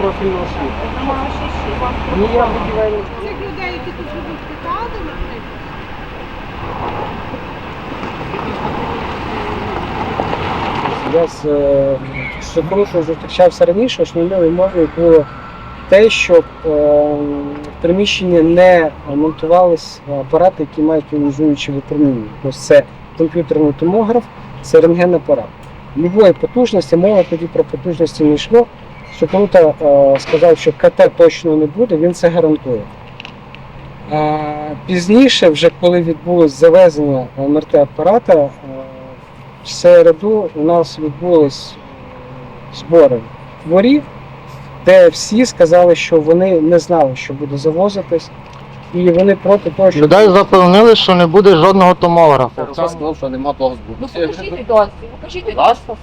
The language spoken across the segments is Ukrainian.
профільну освіту. Нема ще ще. Ні, я будівельник. Цих людей, які тут живуть, питали, наприклад? Я з е, зустрічався раніше, основною мовою було те, щоб е, в приміщенні не монтувались апарати, які мають іонізуючі випромінення. Тобто це комп'ютерний томограф, це рентгенапарат. Любої потужності, мова тоді про потужності не йшло. Супрута е, сказав, що КТ точно не буде, він це гарантує. Пізніше, вже коли відбулось завезення МРТ-апарата, е, в середу у нас відбулись збори в дворі, де всі сказали, що вони не знали, що буде завозитись, і вони проти того, що Людей запевнили, що не буде жодного томографа. Це сказав, що нема дозволу. Ну покажіть дозвіл, покажіть дозвіл.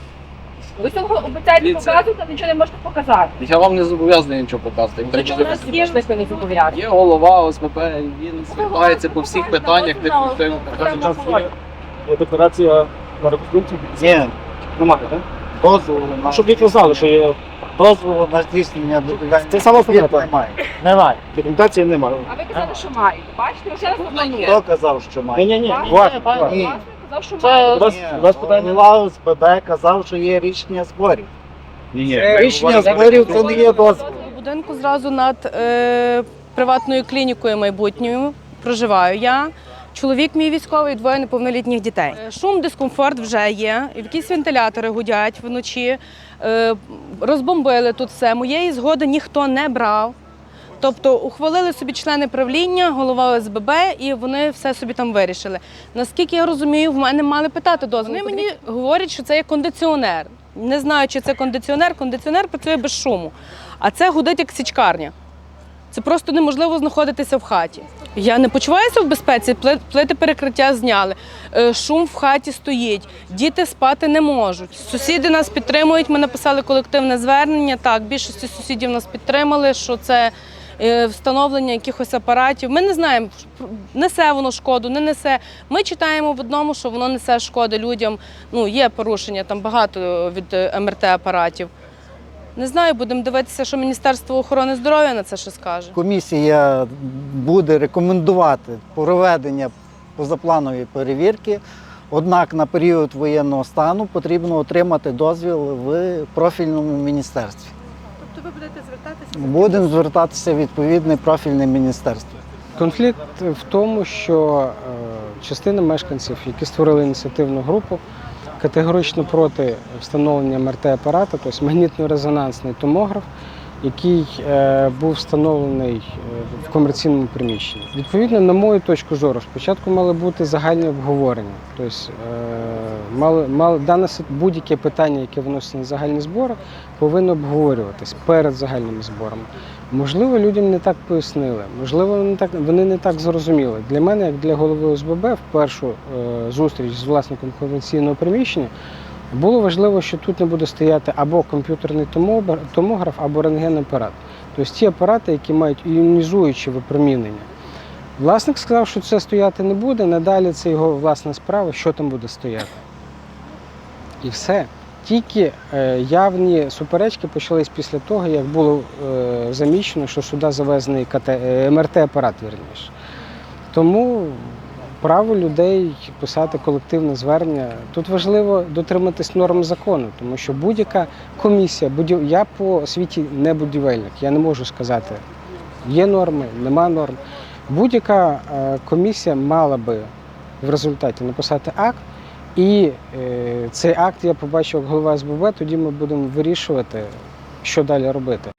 Ви цього обіцяєте Дивіться. показувати, а нічого не можете показати. Я вам не зобов'язаний нічого показати. Для чого у нас є ж не зобов'язані? Є голова ОСББ, він звертається по всіх питаннях, де. Є декларація на реконструкцію? Ні, Немає, так? дозволу А щоб діти знали, що є дозволу на здійснення Це саме так. немає. Немає. документації немає. А ви казали, що маєте. Бачите, ви ще раз повторюєте. Хто казав, що Ні, має? ні, ні. Ні. Казав, що Це. У вас- ні, у вас питання? голова ОСББ казав, що є рішення зборів. Це Рішення зборів це не є дозвіл. Будинку зразу над е, приватною клінікою майбутньою проживаю я. Чоловік мій військовий, двоє неповнолітніх дітей. Е, Шум, дискомфорт вже є. Якісь вентилятори гудять вночі. Е, розбомбили тут все. Моєї згоди ніхто не брав. Тобто ухвалили собі члени правління, голова ОСББ, і вони все собі там вирішили. Наскільки я розумію, в мене мали питати дозвіл. Вони мені говорять, що це є кондиціонер. Не знаю, чи це кондиціонер. Кондиціонер працює без шуму. А це гудить як січкарня. Це просто неможливо знаходитися в хаті. Я не почуваюся в безпеці, пли- плити перекриття зняли, е, шум в хаті стоїть, діти спати не можуть. Сусіди нас підтримують. Ми написали колективне звернення. Так, більшості сусідів нас підтримали, що це встановлення якихось апаратів. Ми не знаємо, несе воно шкоду, не несе. Ми читаємо в одному, що воно несе шкоди людям. Ну, є порушення там багато від е, МРТ апаратів. Не знаю, будемо дивитися, що Міністерство охорони здоров'я на це ще скаже. Комісія буде рекомендувати проведення позапланової перевірки. Однак на період воєнного стану потрібно отримати дозвіл в профільному міністерстві. Тобто ви будете звертатися? Будемо звертатися в відповідне профільне міністерство. Конфлікт в тому, що е, частина мешканців, які створили ініціативну групу, категорично проти встановлення МРТ-апарата, тобто магнітно-резонансний томограф, який е, був встановлений е, в комерційному приміщенні. Відповідно, на мою точку зору, спочатку мали бути загальні обговорення. Тобто, мали, мали, дане будь-яке питання, яке вноситься на загальні збори, повинно обговорюватись перед загальними зборами. Можливо, людям не так пояснили, можливо, вони, так, вони не так зрозуміли. Для мене, як для голови ОСББ, в першу е, зустріч з власником комерційного приміщення було важливо, що тут не буде стояти або комп'ютерний томограф, або рентген-апарат. Тобто ті апарати, які мають іонізуюче випромінення. Власник сказав, що це стояти не буде, надалі це його власна справа, що там буде стояти. І все. Тільки е, явні суперечки почались після того, як було е, замічено, що сюди завезений е, МРТ-апарат, вірніше. Тому право людей писати колективне звернення. Тут важливо дотриматись норм закону, тому що будь-яка комісія, будів... я по освіті не будівельник, я не можу сказати, є норми, нема норм. Будь-яка комісія мала би в результаті написати акт. І е, цей акт я побачив як голова СББ, тоді ми будемо вирішувати, що далі робити.